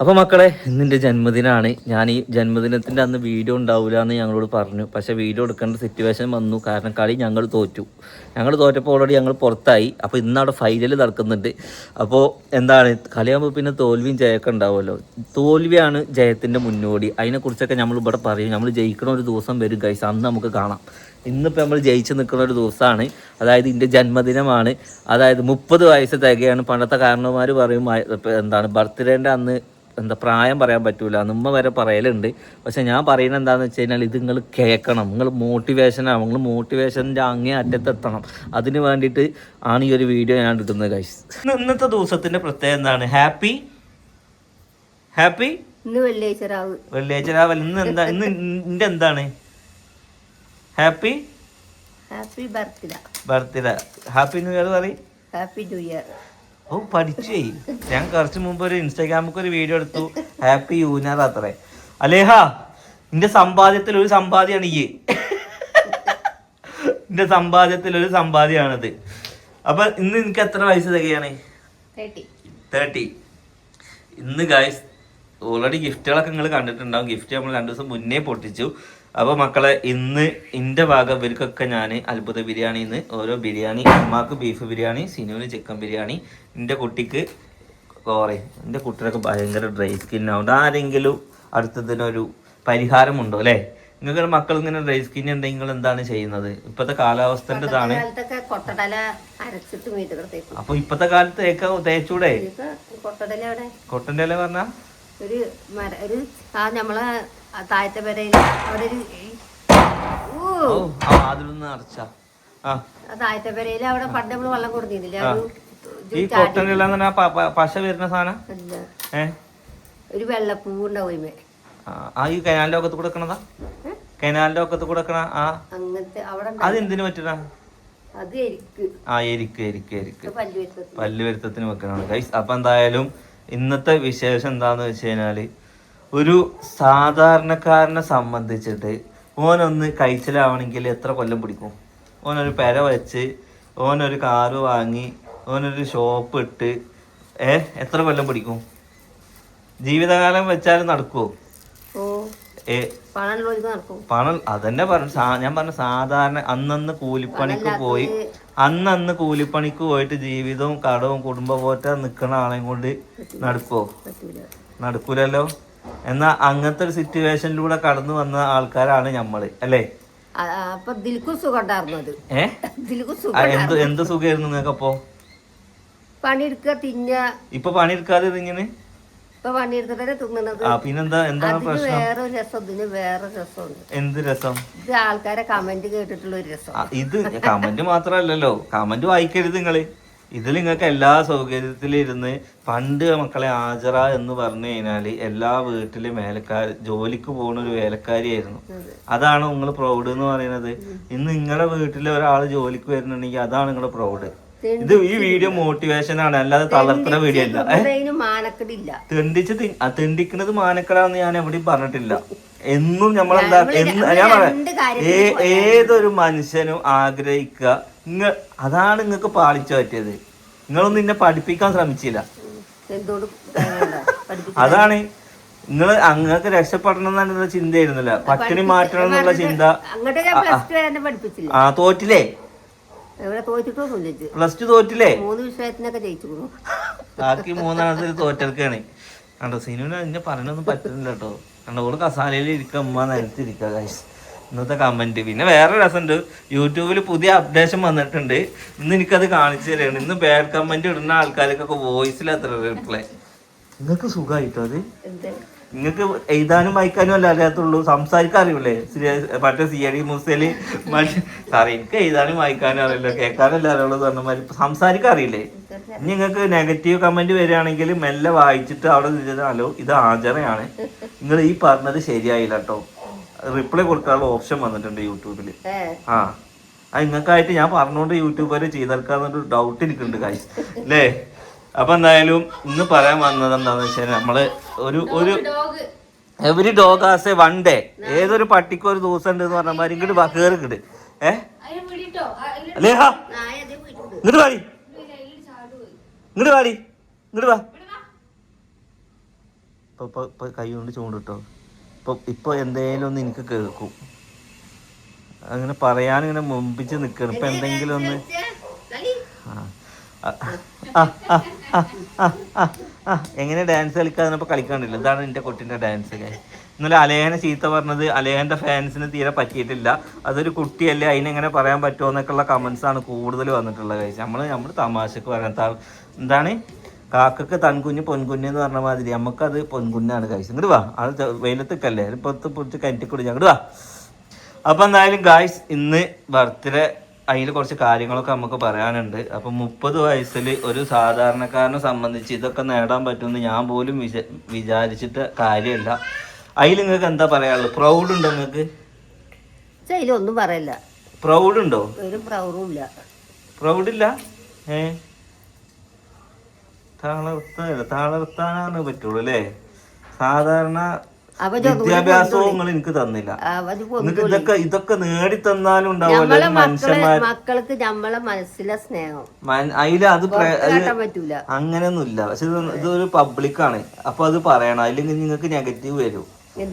അപ്പോൾ മക്കളെ ഇന്നിന്റെ ജന്മദിനമാണ് ഞാൻ ഈ ജന്മദിനത്തിന്റെ അന്ന് വീഡിയോ ഉണ്ടാവില്ല എന്ന് ഞങ്ങളോട് പറഞ്ഞു. പക്ഷേ വീഡിയോ എടുക്കേണ്ട സിറ്റുവേഷൻ വന്നു. കാരണം കളി ഞങ്ങൾ തോറ്റു. ഞങ്ങൾ തോറ്റപ്പോൾ ഓൾറെഡി ഞങ്ങൾ പുറത്തായി. അപ്പോൾ ഇന്ന് അവിടെ ഫൈനൽ നടക്കുന്നുണ്ട്. അപ്പോൾ എന്താണ്? കളിയാകുമ്പോൾ പിന്നെ തോൽവിയും ജയമൊക്കെ ഉണ്ടാവുമല്ലോ. തോൽവിയാണ് ജയത്തിന്റെ മുന്നോടി. അതിനെക്കുറിച്ചൊക്കെ നമ്മൾ ഇവിടെ പറയും. നമ്മൾ ജയിക്കണ ഒരു ദിവസം വരും കൈസ് അന്ന് നമുക്ക് കാണാം. ഇന്നിപ്പോൾ നമ്മൾ ജയിച്ച് നിൽക്കുന്ന ഒരു ദിവസമാണ്. അതായത് ഇതിന്റെ ജന്മദിനമാണ്. അതായത് മുപ്പത് വയസ്സ് തികയാണ്. പണ്ടത്തെ കാരണവന്മാർ പറയും എന്താണ്? ബർത്ത്ഡേന്റെ അന്ന് എന്താ പ്രായം പറയാൻ പറ്റൂല. നിമ്മ വരെ പറയലുണ്ട്. പക്ഷെ ഞാൻ പറയുന്നത് എന്താണെന്ന് വെച്ച് കഴിഞ്ഞാൽ ഇത് നിങ്ങൾ കേൾക്കണം. നിങ്ങൾ മോട്ടിവേഷനാണ് നിങ്ങൾ മോട്ടിവേഷന്റെ അങ്ങേ അറ്റത്തെത്തണം അതിന് വേണ്ടിയിട്ട് ആണ് ഈ ഒരു വീഡിയോ ഞാൻ എടുക്കുന്നത് കഴിച്ച് ഇന്നത്തെ ദിവസത്തിന്റെ പ്രത്യേകത എന്താണ്? ഹാപ്പി ഹാപ്പി ഇന്ന് വെള്ളിയാഴ്ച രാവ്. വെള്ളിയാഴ്ച രാവിലെ ഇന്ന് എന്താ? ഇന്ന് ഇന്റെ എന്താണ്? Happy happy birthday birthday happy new year പറയും. ഹാപ്പി ന്യൂ ഇയർ ഓ പഠിച്ചേ ഞാൻ കുറച്ച് മുമ്പ് ഒരു ഇൻസ്റ്റാഗ്രാമിൽ ഒരു വീഡിയോ എടുത്തു. ഹാപ്പി യൂനാർ അത്രേ. അലേഹ നിന്റെ സമ്പാദ്യത്തിൽ ഒരു സമ്പാദ്യമാണ് ഈ. നിന്റെ സമ്പാദ്യത്തിൽ ഒരു സമ്പാദ്യമാണത്. അപ്പൊ ഇന്ന് നിനക്ക് എത്ര വയസ്സ് തികയാണ്? തേർട്ടി തേർട്ടി ഇന്ന് ഗായ്സ് ഓൾറെഡി ഗിഫ്റ്റുകളൊക്കെ നിങ്ങൾ കണ്ടിട്ടുണ്ടാവും. ഗിഫ്റ്റ് നമ്മൾ രണ്ടു ദിവസം മുന്നേ പൊട്ടിച്ചു. അപ്പോൾ മക്കളെ ഇന്ന് ഇന്റെ ഭാഗം ഇവർക്കൊക്കെ ഞാൻ അത്ഭുത ബിരിയാണി ഇന്ന്. ഓരോ ബിരിയാണി അമ്മയ്ക്ക് ബീഫ് ബിരിയാണി സിനുവിന് ചിക്കൻ ബിരിയാണി. എന്റെ കുട്ടിക്ക് കോറെ എന്റെ കുട്ടികൾക്ക് ഭയങ്കര ഡ്രൈ സ്കിൻ ആവും. ആരെങ്കിലും അടുത്തതിനൊരു പരിഹാരമുണ്ടോ അല്ലേ? നിങ്ങൾക്ക് മക്കൾ ഇങ്ങനെ ഡ്രൈ സ്കിൻ ഉണ്ടെങ്കിൽ എന്താണ് ചെയ്യുന്നത്? ഇപ്പോഴത്തെ കാലാവസ്ഥന്റെ ഇതാണ്. അപ്പോൾ ഇപ്പോഴത്തെ കാലത്ത് തേക്ക. തേച്ചൂടെ? കൊട്ടടല അവിടെ കൊട്ടന്റെ ഇല പറഞ്ഞാൽ ഒരു ഒരു ആ നമ്മളെ താഴത്തെ പെരയിൽ അവിടെ ഒരു താഴത്തെ പെരയിൽ അവിടെ പണ്ട് നമ്മൾ വെള്ളം കൊടുത്തിരുന്നില്ല? ഈ കൊട്ടനില്ല പശ വരുന്ന സാധനം? ഒരു വെള്ളപ്പൂ ഉണ്ടാവും ആ, ഈ കനാലിന്റെ ഒക്കത്ത് കൊടുക്കണതാ കനാലിന്റെ ഒക്കത്ത് കൊടുക്കണ ആ? അങ്ങനത്തെ അവിടെ അത് എന്തിനു പറ്റണ അത് എരിക്ക്. ആ എരിക്ക് എരിക്ക് എരിക്ക്. ഗൈസ് അപ്പൊ എന്തായാലും ഇന്നത്തെ വിശേഷം എന്താന്ന് വെച്ച് കഴിഞ്ഞാൽ ഒരു സാധാരണക്കാരനെ സംബന്ധിച്ചിട്ട് ഓനൊന്ന് കഴിച്ചിലാവണമെങ്കിൽ എത്ര കൊല്ലം പിടിക്കും? ഓനൊരു പെര വെച്ച് ഓനൊരു കാറ് വാങ്ങി ഓനൊരു ഷോപ്പ് ഇട്ട് ഏ എത്ര കൊല്ലം പിടിക്കും? ജീവിതകാലം വെച്ചാൽ നടക്കുമോ പണം അതന്നെ പറഞ്ഞു ഞാൻ പറഞ്ഞ സാധാരണ അന്നന്ന് കൂലിപ്പണിക്ക് പോയി അന്നന്ന് കൂലിപ്പണിക്ക് പോയിട്ട് ജീവിതവും കടവും കുടുംബ പോറ്റ നിക്കണ ആളെയും കൊണ്ട് നടക്കുമോ നടക്കൂലല്ലോ? എന്നാ അങ്ങനത്തെ ഒരു സിറ്റുവേഷനിലൂടെ കടന്നു വന്ന ആൾക്കാരാണ് ഞമ്മൾ അല്ലേ? എന്ത് എന്ത് സുഖമായിരുന്നു നിങ്ങൾക്ക് അപ്പോ? പണിയെടുക്കുക തിന്ന ഇപ്പൊ പണിയെടുക്കാതെ ആ പിന്നെന്താ എന്താണ് പ്രശ്നം? വേറെ രസം ഇതിന് വേറെ രസമുണ്ട്. എന്ത് രസം? ഇത് ആൾക്കാരെ കമന്റ് കേട്ടിട്ടുള്ള ഒരു രസം. ഇത് കമന്റ് മാത്രല്ലല്ലോ. കമന്റ് വായിക്കരുത് നിങ്ങൾ. ഇതിൽ നിങ്ങൾക്ക് എല്ലാ സൗകര്യത്തിലും ഇരുന്ന് പണ്ട് മക്കളെ ആജറ എന്ന് പറഞ്ഞു കഴിഞ്ഞാൽ എല്ലാ വീട്ടിലും വേലക്കാർ ജോലിക്ക് പോകുന്ന ഒരു വേലക്കാരിയായിരുന്നു. അതാണ് നിങ്ങൾ പ്രൗഡ് എന്ന് പറയുന്നത്. ഇന്ന് നിങ്ങളുടെ വീട്ടിൽ ഒരാൾ ജോലിക്ക് വരുന്നുണ്ടെങ്കിൽ അതാണ് നിങ്ങളുടെ പ്രൗഡ് ഇത് ഈ വീഡിയോ മോട്ടിവേഷൻ ആണ്. അല്ലാതെ തളർത്തുന്ന വീഡിയോ അല്ല. തെണ്ടിച്ച് തെണ്ടിക്കുന്നത് മാനക്കടാന്ന് ഞാൻ എവിടെയും പറഞ്ഞിട്ടില്ല. എന്നും നമ്മളെന്താ ഞാൻ പറയാം. ഏതൊരു മനുഷ്യനും ആഗ്രഹിക്കുക നിങ്ങൾ അതാണ് നിങ്ങൾക്ക് പാളിച്ചു പറ്റിയത്. നിങ്ങളൊന്നും എന്നെ പഠിപ്പിക്കാൻ ശ്രമിച്ചില്ല? അതാണ്. നിങ്ങൾ അങ്ങക്ക് രക്ഷപ്പെടണം എന്നുള്ള ചിന്തയായിരുന്നില്ല. പട്ടിണി മാറ്റണം എന്നുള്ള ചിന്ത. ആ തോറ്റില്ലേ? Plus two തോറ്റില്ലേ? മൂന്ന് വിഷയത്തിനൊക്കെ ജയിച്ചു ബാക്കി മൂന്നാമത്തെ തോറ്റെടുക്കാണ്. കണ്ടോ സിനിമ എന്നെ പറയണൊന്നും പറ്റുന്നില്ല കേട്ടോ. കണ്ടോ ഓൾ കസാലയിൽ ഇരിക്കുക ഉമ്മ നിലത്തിരിക്കുക ഇന്നത്തെ കമന്റ് പിന്നെ വേറെ രസമുണ്ട്. യൂട്യൂബിൽ പുതിയ അപ്ഡേഷൻ വന്നിട്ടുണ്ട്. ഇന്ന് എനിക്കത് കാണിച്ചു തരാണ്. ഇന്ന് ബാഡ് കമന്റ് ഇടുന്ന ആൾക്കാർക്കൊക്കെ വോയിസിൽ അത്ര റിപ്ലൈ നിങ്ങൾക്ക് സുഖമായിട്ടോ അത്? എന്ത്? നിങ്ങൾക്ക് എഴുതാനും വായിക്കാനും അല്ല അറിയാത്തുള്ളൂ സംസാരിക്കാൻ അറിയൂലേ? മറ്റേ സി എ ഡി മുസേൽ മറ്റേ സാറേ എനിക്ക് എഴുതാനും വായിക്കാനും അറിയില്ല. കേൾക്കാനല്ല അറിയുള്ളൂ പറഞ്ഞ മാതിരി. സംസാരിക്കാൻ അറിയില്ലേ? ഇനി നിങ്ങൾക്ക് നെഗറ്റീവ് കമന്റ് വരികയാണെങ്കിൽ മെല്ലെ വായിച്ചിട്ട് അവിടെ നിന്നിട്ട് ഹലോ ഇത് ആചരണയാണ് നിങ്ങൾ ഈ പറഞ്ഞത് ശരിയായില്ല കേട്ടോ. റിപ്ലൈ കൊടുക്കാനുള്ള ഓപ്ഷൻ വന്നിട്ടുണ്ട് യൂട്യൂബിൽ ആ. അത് നിങ്ങൾക്കായിട്ട് ഞാൻ പറഞ്ഞുകൊണ്ട് യൂട്യൂബർ ചെയ്തെടുക്കാന്നൊരു ഡൗട്ട് എനിക്കുണ്ട് കാശ് അല്ലേ അപ്പൊ എന്തായാലും ഇന്ന് പറയാൻ വന്നത് എന്താന്ന് വെച്ചാൽ നമ്മൾ ഒരു ഒരു every dog has a one day ഏതൊരു പട്ടിക്ക് ഒരു ദിവസം ഉണ്ട് എന്ന് പറഞ്ഞ മാതിരി ഇങ്ങോട്ട് കേറി ഇങ്ങോട്ട് ഏ? ഇങ്ങോട്ട് വാടി. ഇങ്ങോട്ട് വാടി. ഇങ്ങോട്ട് വാ. ഇപ്പൊ കൈ കൊണ്ട് ചൂണ്ടിട്ടോ? ഇപ്പൊ ഇപ്പൊ എന്തേലും ഒന്ന് എനിക്ക് കേൾക്കും. അങ്ങനെ പറയാൻ ഇങ്ങനെ മുമ്പിച്ച് നിൽക്കണം ഇപ്പൊ എന്തെങ്കിലും ഒന്ന്. എങ്ങനെ ഡാൻസ് കളിക്കാതെ കളിക്കാണ്ടില്ല. ഇതാണ് എന്റെ കുട്ടീന്റെ ഡാൻസ് ഇന്നലെ അലേഹനെ ചീത്ത പറഞ്ഞത് അലേഹന്റെ ഫാൻസിന് തീരെ പറ്റിയിട്ടില്ല. അതൊരു കുട്ടിയല്ലേ അതിനെങ്ങനെ പറയാൻ പറ്റുമോ എന്നൊക്കെയുള്ള കമൻസാണ് കൂടുതൽ വന്നിട്ടുള്ളത് കഴിച്ച് നമ്മൾ നമ്മൾ തമാശക്ക് പറയാൻ എന്താണ്? കാക്കക്ക് തൻകുഞ്ഞ് പൊൻകുഞ്ഞ് എന്ന് പറഞ്ഞ മാതിരി നമുക്കത് പൊൻകുഞ്ഞാണ് കായ്സ് ഇങ്ങോട്ട് വാ. അത് കല്ലേ വെയിലത്തേക്കല്ലേ? പുറത്ത് പൊടിച്ച് കയറ്റിക്കൂടി അങ്ങോട്ട് വാ. അപ്പൊ എന്തായാലും ഗായ്സ് ഇന്ന് ബർത്ത്ഡേ അതിൽ കുറച്ച് കാര്യങ്ങളൊക്കെ നമുക്ക് പറയാനുണ്ട്. അപ്പൊ മുപ്പത് വയസ്സിൽ ഒരു സാധാരണക്കാരനെ സംബന്ധിച്ച് ഇതൊക്കെ നേടാൻ പറ്റുമെന്ന് ഞാൻ പോലും വിച വിചാരിച്ചിട്ട് കാര്യമില്ല. അതിൽ നിങ്ങൾക്ക് എന്താ പറയാനുള്ളത്? പ്രൗഡ് ഉണ്ടോ നിങ്ങൾക്ക് അതിലൊന്നും പറയില്ല. പ്രൗഡ് ഉണ്ടോ? ഒരു പ്രൗഡും ഇല്ല. പ്രൗഡ് ഇല്ല? ഏ? തളർത്താൻ തളർത്താനാണ് പറ്റുള്ളൂ അല്ലേ? സാധാരണ വിദ്യാഭ്യാസവും നിങ്ങൾ എനിക്ക് തന്നില്ല. നിങ്ങൾക്ക് ഇതൊക്കെ ഇതൊക്കെ നേടി തന്നാലും ഉണ്ടാവില്ല മനുഷ്യന്മാർ മക്കൾക്ക് നമ്മളെ മനസ്സിലെ സ്നേഹം. അതിൽ അത് അങ്ങനെയൊന്നുമില്ല. പക്ഷെ ഇത് ഇതൊരു പബ്ലിക്കാണ് അപ്പൊ അത് പറയണം. അല്ലെങ്കിൽ നിങ്ങൾക്ക് നെഗറ്റീവ് വരും.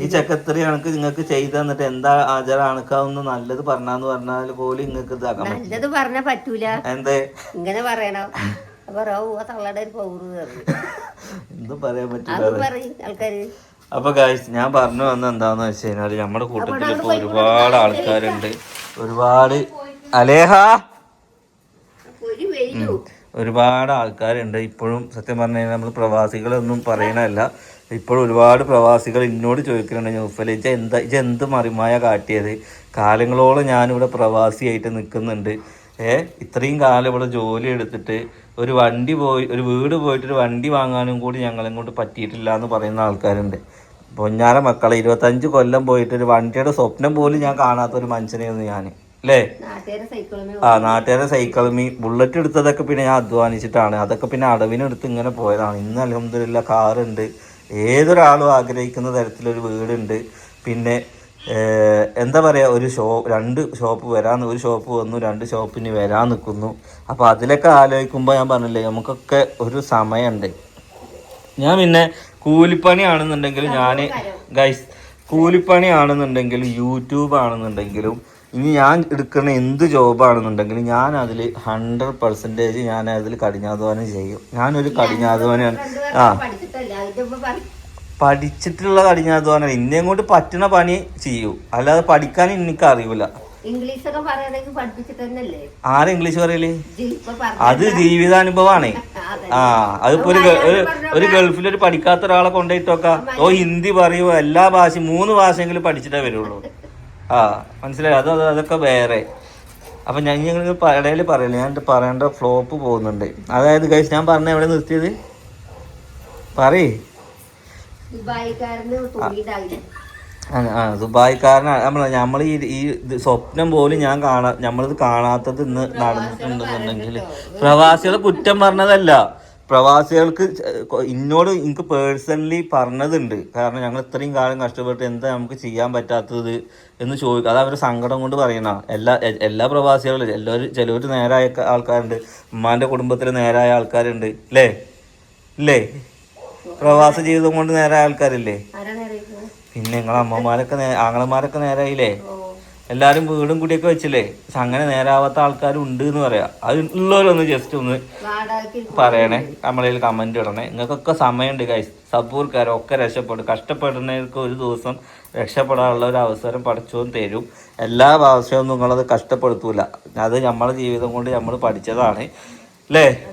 ഈ ചക്കത്തറി കണക്ക് നിങ്ങൾക്ക് ചെയ്ത് തന്നിട്ട് എന്താ ആചാര അണക്കാവുന്ന നല്ലത് പറഞ്ഞാന്ന് പറഞ്ഞാൽ പോലും നിങ്ങൾക്ക് ഇതാക്കാം നല്ലത് പറഞ്ഞാ പറ്റൂല. എന്തേ? ഇങ്ങനെ പറയണം. എന്തും പറയാൻ പറ്റില്ല അപ്പൊ ഗായ്സ് ഞാൻ പറഞ്ഞു വന്ന എന്താന്ന് വെച്ച് കഴിഞ്ഞാൽ നമ്മുടെ കൂട്ടത്തിൽ ഇപ്പൊ ഒരുപാട് ആൾക്കാരുണ്ട്. ഒരുപാട്. അലേഹ! ഒരുപാട് ആൾക്കാരുണ്ട്. ഇപ്പോഴും സത്യം പറഞ്ഞു കഴിഞ്ഞാൽ നമ്മൾ പ്രവാസികളൊന്നും പറയണല്ല ഇപ്പോഴും ഒരുപാട് പ്രവാസികൾ എന്നോട് ചോദിക്കുന്നുണ്ട് ഞാൻ ഇജ എന്താ ഇജ എന്ത് മറിമായ കാട്ടിയത്? കാലങ്ങളോളം ഞാനിവിടെ പ്രവാസിയായിട്ട് നിൽക്കുന്നുണ്ട് ഏ? ഇത്രയും കാലം ഇവിടെ ജോലി എടുത്തിട്ട് ഒരു വണ്ടി പോയി ഒരു വീട് പോയിട്ട് ഒരു വണ്ടി വാങ്ങാനും കൂടി ഞങ്ങളെ കൊണ്ട് പറ്റിയിട്ടില്ല എന്ന് പറയുന്ന ആൾക്കാരുണ്ട്. പൊന്നാര മക്കളെ ഇരുപത്തഞ്ച് കൊല്ലം പോയിട്ട് ഒരു വണ്ടിയുടെ സ്വപ്നം പോലും ഞാൻ കാണാത്ത ഒരു മനുഷ്യനെയെന്ന് ഞാൻ അല്ലേ ആ നാട്ടുകാരെ സൈക്കിളുമി ബുള്ളറ്റ് എടുത്തതൊക്കെ പിന്നെ ഞാൻ അധ്വാനിച്ചിട്ടാണ്. അതൊക്കെ പിന്നെ അടവിനെടുത്ത് ഇങ്ങനെ പോയതാണ്. ഇന്ന് അലഹമ്മദില്ല കാറുണ്ട്. ഏതൊരാളും ആഗ്രഹിക്കുന്ന തരത്തിലൊരു വീടുണ്ട്. പിന്നെ എന്താ പറയുക ഒരു ഷോ രണ്ട് ഷോപ്പ് വരാൻ ഒരു ഷോപ്പ് വന്നു രണ്ട് ഷോപ്പിന് വരാൻ നിൽക്കുന്നു അപ്പോൾ അതിലൊക്കെ ആലോചിക്കുമ്പോൾ ഞാൻ പറഞ്ഞില്ലേ നമുക്കൊക്കെ ഒരു സമയമുണ്ട് ഞാൻ പിന്നെ കൂലിപ്പണി കൂലിപ്പണിയാണെന്നുണ്ടെങ്കിൽ ഞാൻ ഗൈസ് കൂലിപ്പണിയാണെന്നുണ്ടെങ്കിലും യൂട്യൂബ് ആണെന്നുണ്ടെങ്കിലും ഇനി ഞാൻ എടുക്കുന്ന എന്ത് ജോബാണെന്നുണ്ടെങ്കിലും ഞാൻ അതിൽ ഹൺഡ്രഡ് പെർസെന്റേജ് ഞാൻ അതിൽ കഠിനാധ്വാനം ചെയ്യും. ഞാനൊരു കഠിനാധ്വാനമാണ് ആ. പഠിച്ചിട്ടുള്ള കഠിനാധ്വാനം. ഇന്നെ കൊണ്ട് പറ്റുന്ന പണി ചെയ്യൂ. അല്ലാതെ പഠിക്കാൻ എനിക്ക് അറിയില്ല തന്നെയല്ലേ ആരെ ഇംഗ്ലീഷ് പറയൽ? അത് ജീവിതാനുഭവമാണ് ആ അതിപ്പോ ഒരു ഒരു ഗൾഫിൽ ഒരു പഠിക്കാത്ത ഒരാളെ കൊണ്ടുപോയിട്ടൊക്കെ ഓ ഹിന്ദി പറയൂ. എല്ലാ ഭാഷയും മൂന്ന് ഭാഷയെങ്കിലും പഠിച്ചിട്ടേ വരുള്ളൂ. ആ മനസ്സിലായി? അത് അത് അതൊക്കെ വേറെ. അപ്പൊ ഞാൻ ഞങ്ങൾ ഇടയിൽ പറയില്ല? ഞാൻ പറയേണ്ട ഫ്ലോപ്പ് പോകുന്നുണ്ട്. അതായത് കഴിച്ച് ഞാൻ പറഞ്ഞ എവിടെ നിർത്തിയത്? പറയേ. ആ ദുബായ്ക്കാരനാണ് നമ്മൾ നമ്മൾ ഈ ഈ സ്വപ്നം പോലും ഞാൻ കാണാ നമ്മളിത് കാണാത്തത് ഇന്ന് നടന്നിട്ടുണ്ടെന്നുണ്ടെങ്കിൽ പ്രവാസികളെ കുറ്റം പറഞ്ഞതല്ല. പ്രവാസികൾക്ക് എന്നോട് എനിക്ക് പേഴ്സണലി പറഞ്ഞതുണ്ട്. കാരണം ഞങ്ങൾ ഇത്രയും കാലം കഷ്ടപ്പെട്ട് എന്താ നമുക്ക് ചെയ്യാൻ പറ്റാത്തത് എന്ന് ചോദിക്കും അത് അവരുടെ സങ്കടം കൊണ്ട് പറയണ എല്ലാ എല്ലാ പ്രവാസികളും എല്ലാവരും ചിലവർ നേരായ ആൾക്കാരുണ്ട്. ഉമ്മാന്റെ കുടുംബത്തിൽ നേരായ ആൾക്കാരുണ്ട്. അല്ലേ ഇല്ലേ പ്രവാസ ജീവിതം കൊണ്ട് നേരെ ആൾക്കാരില്ലേ? പിന്നെ നിങ്ങളെ അമ്മമാരൊക്കെ നേ- ആങ്ങളമാരൊക്കെ നേരായില്ലേ? എല്ലാരും വീടും കൂടിയൊക്കെ വെച്ചില്ലേ? പക്ഷെ അങ്ങനെ നേരാവാത്ത ആൾക്കാരും ഉണ്ട് എന്ന് പറയാ. അത് ഉള്ളവരൊന്ന് ജസ്റ്റ് ഒന്ന് പറയണേ നമ്മളതിൽ കമന്റ് ഇടണേ. നിങ്ങൾക്കൊക്കെ സമയമുണ്ട് ഗൈസ് സബൂർക്കാരൊക്കെ രക്ഷപ്പെടും. കഷ്ടപ്പെടുന്നവർക്ക് ഒരു ദിവസം രക്ഷപ്പെടാനുള്ള ഒരു അവസരം പഠിച്ചോന്ന് തരും. എല്ലാ പ്രാവശ്യവും നിങ്ങളത് കഷ്ടപ്പെടുത്തൂല. അത് നമ്മളെ ജീവിതം കൊണ്ട് നമ്മൾ പഠിച്ചതാണ്. അല്ലേ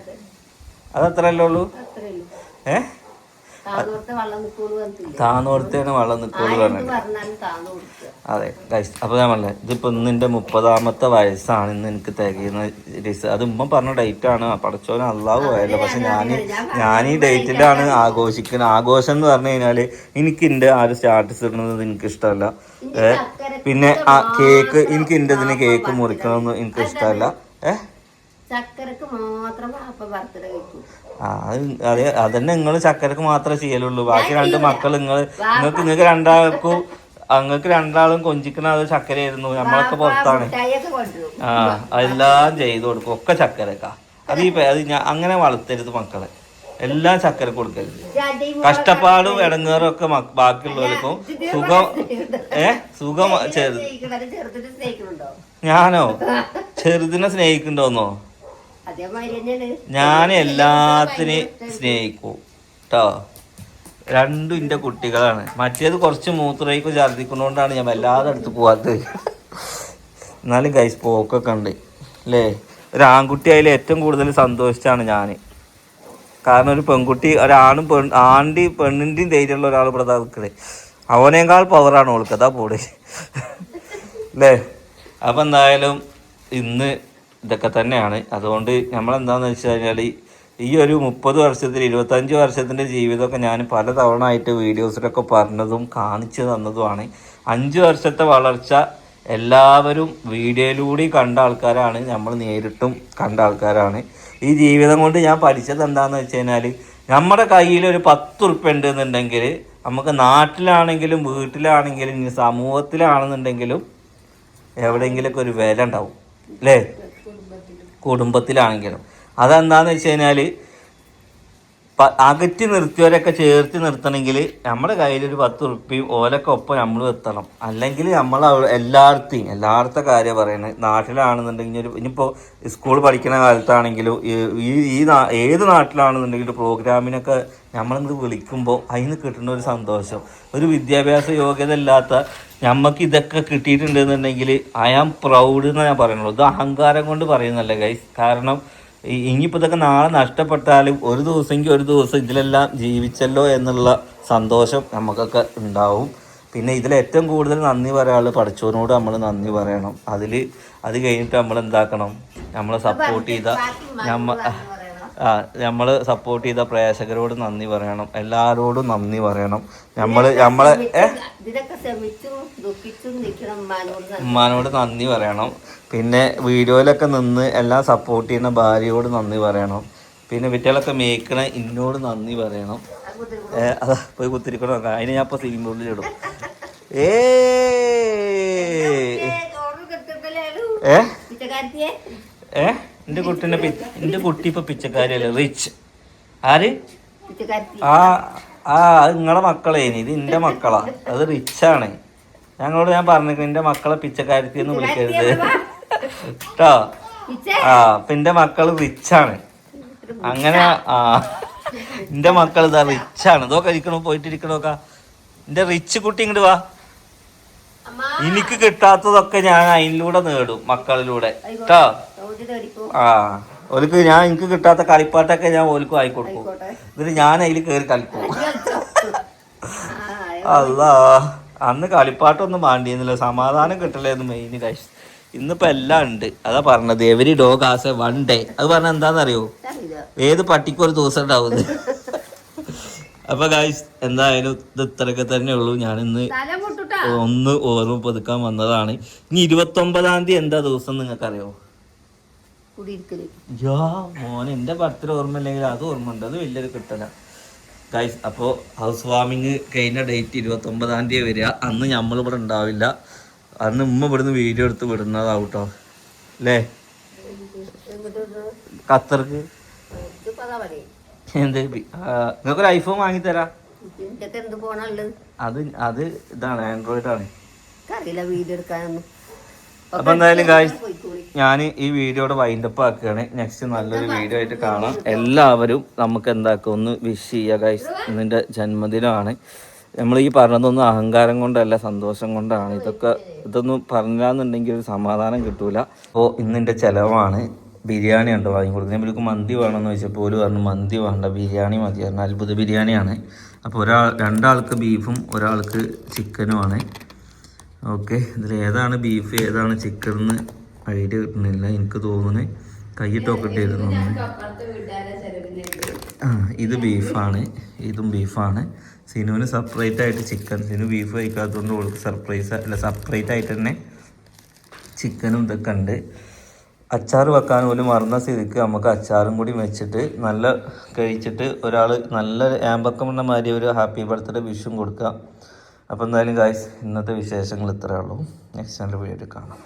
അതത്രല്ലേ ഉള്ളൂ? ഏഹ് താന്നോർത്ത് വെള്ളം നിൽക്കുള്ളൂ പറഞ്ഞില്ല താന്നോടത്തേണ് വള്ളം നിൽക്കുള്ളൂ പറഞ്ഞത് അതെ ഗൈസ് അപ്പോൾ ഞാൻ പറഞ്ഞത് ഇതിപ്പോൾ ഇന്ന് എന്റെ മുപ്പതാമത്തെ വയസ്സാണ് ഇന്ന് എനിക്ക് തികയുന്ന അത് ഉമ്മ പറഞ്ഞ ഡേറ്റ് ആണ്. പടച്ചോനെ അള്ളാഹു പോയല്ലോ പക്ഷെ ഞാൻ ഞാൻ ഈ ഡേറ്റിലാണ് ആഘോഷിക്കുന്നത് ആഘോഷം എന്ന് പറഞ്ഞു കഴിഞ്ഞാൽ എനിക്ക് എന്റെ ആ ഒരു സ്റ്റാറ്റസ് ഇടുന്നത് എനിക്ക് ഇഷ്ടമല്ല ഏഹ് പിന്നെ ആ കേക്ക് എനിക്ക് എന്റെ ഇതിന് കേക്ക് മുറിക്കണമെന്ന് എനിക്ക് ഇഷ്ടമല്ല ഏഹ് ചക്കരക്ക് മാത്രം അപ്പൊ ബർത്ത്ഡേ കഴിക്കും അത് അതെ അതന്നെ നിങ്ങൾ ചക്കരക്ക് മാത്രമേ ചെയ്യലുള്ളൂ. ബാക്കി രണ്ട് മക്കൾ നിങ്ങൾ നിങ്ങൾക്ക് നിങ്ങൾക്ക് രണ്ടാൾക്കും അങ്ങക്ക് രണ്ടാളും കൊഞ്ചിക്കണ അത് ചക്കരയായിരുന്നു. നമ്മളൊക്കെ പുറത്താണ്. ആ അതെല്ലാം ചെയ്തു കൊടുക്കും. ഒക്കെ ചക്കരക്ക. അത് ഈ അത് ഞാൻ അങ്ങനെ വളർത്തരുത് മക്കളെ. എല്ലാം ചക്കര കൊടുക്കരുത്. കഷ്ടപ്പാടും ഇടങ്ങേറും ഒക്കെ ബാക്കിയുള്ളവർക്കും സുഖം ഏ സുഖം ചെറു സ്നേഹിക്കണത് ഞാനോ? ചെറുതിനെ സ്നേഹിക്കണ്ടോന്നോ ഞാൻ എല്ലാത്തിനെയും സ്നേഹിക്കും. കേട്ടോ രണ്ടും എന്റെ കുട്ടികളാണ്. മറ്റേത് കുറച്ച് മൂത്രയ്ക്കും ഛർദിക്കുന്നതുകൊണ്ടാണ് ഞാൻ വല്ലാതെ അടുത്ത് പോവാത്തത്. എന്നാലും കൈസ് പോക്കൊക്കെ ഉണ്ട്. അല്ലേ ഒരു ആൺകുട്ടി അതിൽ ഏറ്റവും കൂടുതൽ സന്തോഷിച്ചാണ് ഞാൻ കാരണം ഒരു പെൺകുട്ടി ഒരാണും പെൺ ആണ്ടി പെണ്ണിന്റെയും ധൈര്യമുള്ള ഒരാൾ ഇവിടെ ദാ അവനേക്കാൾ പവറാണ് ഓൾക്ക്. അതാ പോടെ അല്ലേ അപ്പം എന്തായാലും ഇന്ന് ഇതൊക്കെ തന്നെയാണ്. അതുകൊണ്ട് നമ്മളെന്താണെന്ന് വെച്ച് കഴിഞ്ഞാൽ ഈ ഒരു മുപ്പത് വർഷത്തിൽ ഇരുപത്തഞ്ച് വർഷത്തിന്റെ ജീവിതമൊക്കെ ഞാൻ പല തവണ ആയിട്ട് വീഡിയോസിലൊക്കെ പറഞ്ഞതും കാണിച്ചു തന്നതുമാണ്. അഞ്ച് വർഷത്തെ വളർച്ച എല്ലാവരും വീഡിയോയിലൂടെ കണ്ട ആൾക്കാരാണ്. നമ്മൾ നേരിട്ടും കണ്ട ആൾക്കാരാണ്. ഈ ജീവിതം കൊണ്ട് ഞാൻ പഠിച്ചത് എന്താണെന്ന് വെച്ച് കഴിഞ്ഞാൽ നമ്മുടെ കയ്യിൽ ഒരു പത്ത് ഉറുപ്പ്യ ഉണ്ട് എന്നുണ്ടെങ്കിൽ നമുക്ക് നാട്ടിലാണെങ്കിലും വീട്ടിലാണെങ്കിലും സമൂഹത്തിലാണെന്നുണ്ടെങ്കിലും എവിടെയെങ്കിലുമൊക്കെ ഒരു വില ഉണ്ടാവും. അല്ലേ? കുടുംബത്തിലാണെങ്കിലും. അതെന്താണെന്ന് വെച്ച് കഴിഞ്ഞാൽ അകറ്റി നിർത്തിയവരൊക്കെ ചേർത്ത് നിർത്തണമെങ്കിൽ നമ്മുടെ കയ്യിലൊരു പത്ത് ഉറുപ്പിയും ഓലൊക്കെ ഒപ്പം നമ്മൾ എത്തണം അല്ലെങ്കിൽ നമ്മൾ എല്ലായിടത്തെയും എല്ലായിടത്തെ കാര്യം പറയുന്നത് നാട്ടിലാണെന്നുണ്ടെങ്കിൽ ഒരു ഇനിയിപ്പോൾ സ്കൂൾ പഠിക്കുന്ന കാലത്താണെങ്കിലും ഈ- ഈ ഏത് നാട്ടിലാണെന്നുണ്ടെങ്കിലും പ്രോഗ്രാമിനൊക്കെ നമ്മളിങ്ങോട്ട് വിളിക്കുമ്പോൾ അതിന് കിട്ടുന്ന ഒരു സന്തോഷം. ഒരു വിദ്യാഭ്യാസ യോഗ്യത ഇല്ലാത്ത നമുക്ക് ഇതൊക്കെ കിട്ടിയിട്ടുണ്ടെന്നുണ്ടെങ്കിൽ ഐ ആം പ്രൗഡ് എന്ന് ഞാൻ പറയുന്നുള്ളൂ ഇത് അഹങ്കാരം കൊണ്ട് പറയുന്നല്ല ഗൈസ് കാരണം ഇനിയിപ്പോൾ ഇതൊക്കെ നാളെ നഷ്ടപ്പെട്ടാലും ഒരു ദിവസമെങ്കിൽ ഒരു ദിവസം ഇതിലെല്ലാം ജീവിച്ചല്ലോ എന്നുള്ള സന്തോഷം നമുക്കൊക്കെ ഉണ്ടാവും. പിന്നെ ഇതിൽ ഏറ്റവും കൂടുതൽ നന്ദി പറയാനുള്ളത് പഠിച്ചവനോട് നമ്മൾ നന്ദി പറയണം. അതിൽ അത് കഴിഞ്ഞിട്ട് നമ്മൾ എന്താക്കണം? നമ്മളെ സപ്പോർട്ട് ചെയ്ത നമ്മ നമ്മൾ സപ്പോർട്ട് ചെയ്ത പ്രേക്ഷകരോട് നന്ദി പറയണം. എല്ലാവരോടും നന്ദി പറയണം. നമ്മൾ നമ്മളെ ഉമ്മാനോട് നന്ദി. പറയണം. പിന്നെ വീഡിയോയിലൊക്കെ നിന്ന് എല്ലാം സപ്പോർട്ട് ചെയ്യുന്ന ഭാര്യയോട് നന്ദി പറയണം. പിന്നെ വിറ്റകളൊക്കെ മേക്കണ ഇന്നോട് നന്ദി പറയണം. ഏ, അതാ പോയി കുത്തിരിക്കണം? അതിന് ഞാൻ ഇപ്പോൾ സിനിമകളിലിടും ഏ ഏ, ചോറ് കെട്ടിട്ടല്ലേ ഏ? ഏ? എന്റെ കുട്ടിന്റെ എന്റെ എന്റെ കുട്ടി ഇപ്പൊ പിച്ചക്കാരിയല്ലേ? റിച്ച് ആര്? ആ ആ അത് നിങ്ങളെ മക്കളേ. ഇത് എന്റെ മക്കളാ. അത് റിച്ചാണ് ഞങ്ങളോട് ഞാൻ പറഞ്ഞിരിക്കുന്നു എന്റെ മക്കളെ പിച്ചക്കാരത്തി എന്ന് വിളിക്കരുത്. കേട്ടോ ആ അപ്പൊ എന്റെ മക്കൾ റിച്ചാണ് അങ്ങനെ ആ. എന്റെ മക്കൾ ഇതാ റിച്ചാണ് ഇതൊക്കെ ഇരിക്കണോ പോയിട്ടിരിക്കണോക്ക എന്റെ റിച്ച് കുട്ടി ഇങ്ങോട്ട് വാ. എനിക്ക് കിട്ടാത്തതൊക്കെ ഞാൻ അതിലൂടെ നേടും മക്കളിലൂടെ. കേട്ടോ ആ ഓൽക്ക് ഞാൻ എനിക്ക് കിട്ടാത്ത കളിപ്പാട്ടൊക്കെ ഞാൻ ഓൽക്കും ആയിക്കോട്ടെ. എന്നിട്ട് ഞാൻ അതിൽ കയറി കളിക്കും. അല്ല അന്ന് കളിപ്പാട്ടൊന്നും വേണ്ടിയിരുന്നില്ല സമാധാനം കിട്ടലായിരുന്നു മെയിൻ കാശ് ഇന്നിപ്പോ എല്ലാം ഉണ്ട്. അതാ പറഞ്ഞത്. Every dog has a one day. അത് പറഞ്ഞ എന്താണെന്നറിയോ ഏത് പട്ടിക്കും ഒരു ദിവസം ഉണ്ടാവുന്നത് അപ്പൊ ഗായ്സ് എന്തായാലും ഇത് ഇത്രയൊക്കെ തന്നെ ഉള്ളൂ. ഞാൻ ഇന്ന് ഒന്ന് ഓർമ്മ പുതുക്കാൻ വന്നതാണ്. ഇനി ഇരുപത്തി ഒമ്പതാം തീയതി എന്താ ദിവസം നിങ്ങൾക്ക് അറിയോ കുടിയിരിക്കൽ. യാ മോനെ എന്റെ ബർത്ത്ഡേ ഓർമ്മ ഇല്ലെങ്കിൽ അത് ഓർമ്മ ഉണ്ട് അത് വലിയൊരു കിട്ടല. ഗൈസ് അപ്പോൾ ഹൗസ് വാമിങ് കഴിഞ്ഞ ഡേറ്റ് ഇരുപത്തൊമ്പതാം തീയതി വരിക. അന്ന് നമ്മളിവിടെ ഉണ്ടാവില്ല. അന്ന് ഉമ്മ ഇവിടുന്ന് വീഡിയോ എടുത്ത് വിടുന്നതാവും കേട്ടോ അല്ലേ ഖത്തർക്ക്? എന്ത്? നിങ്ങൾക്കൊരു ഐഫോൺ വാങ്ങിത്തരാ. അത് അത് ഇതാണ് ആൻഡ്രോയിഡ് ആണ്. അറിയില്ല വീഡിയോ എടുക്കാനൊന്നും. അപ്പൊ എന്തായാലും പോയിക്കോളി ഞാൻ ഈ വീഡിയോയുടെ വൈൻഡപ്പ് ആക്കുകയാണ്. നെക്സ്റ്റ് നല്ലൊരു വീഡിയോ ആയിട്ട് കാണാം. എല്ലാവരും നമുക്ക് എന്താക്കും? ഒന്ന് വിഷ് ചെയ്യുക ഗൈസ് ഇന്നിന്റെ ജന്മദിനമാണ്. നമ്മൾ ഈ പറഞ്ഞതൊന്നും അഹങ്കാരം കൊണ്ടല്ല സന്തോഷം കൊണ്ടാണ്. ഇതൊക്കെ ഇതൊന്നും പറഞ്ഞാന്നുണ്ടെങ്കിൽ ഒരു സമാധാനം കിട്ടൂല. അപ്പോൾ ഇന്നിന്റെ ചിലവാണ് ബിരിയാണി ഉണ്ട്. വാങ്ങി കൊടുക്കുന്നത് ഇവർക്ക് മന്തി വേണമെന്ന് ചോദിച്ചപ്പോൾ ഒരു പറഞ്ഞു മന്തി വേണ്ട ബിരിയാണി മതി. പറഞ്ഞു അത്ഭുത ബിരിയാണിയാണ്. അപ്പോൾ ഒരാൾ രണ്ടാൾക്ക് ബീഫും ഒരാൾക്ക് ചിക്കനുമാണ് ഓക്കെ ഇതിൽ ഏതാണ് ബീഫ് ഏതാണ് ചിക്കൻ എന്ന് ഐഡിയ കിട്ടുന്നില്ല എനിക്ക് തോന്നുന്നു. കൈയിട്ടൊക്കെ ഇട്ടിരുന്നു ആ ഇത് ബീഫാണ് ഇതും ബീഫാണ് സിനുവിന് സെപ്പറേറ്റ് ആയിട്ട് ചിക്കൻ സിനു ബീഫ് കഴിക്കാത്തതുകൊണ്ട് ഓൾക്ക് സർപ്രൈസ് അല്ല സെപ്പറേറ്റ് ആയിട്ട് തന്നെ ചിക്കനും ഇതൊക്കെ ഉണ്ട്. അച്ചാർ വെക്കാൻ പോലും മറന്ന സ്ഥിതിക്ക് നമുക്ക് അച്ചാറും കൂടി വെച്ചിട്ട് നല്ല കഴിച്ചിട്ട് ഒരാൾ നല്ല ആമ്പക്കമുള്ള മാതിരി ഒരു ഹാപ്പി ബർത്ത്ഡേ വിഷും കൊടുക്കുക അപ്പോൾ എന്തായാലും ഗായ്സ് ഇന്നത്തെ വിശേഷങ്ങൾ ഇത്രയേ ഉള്ളൂ. നെക്സ്റ്റ് നല്ല വീഡിയോ കാണാം.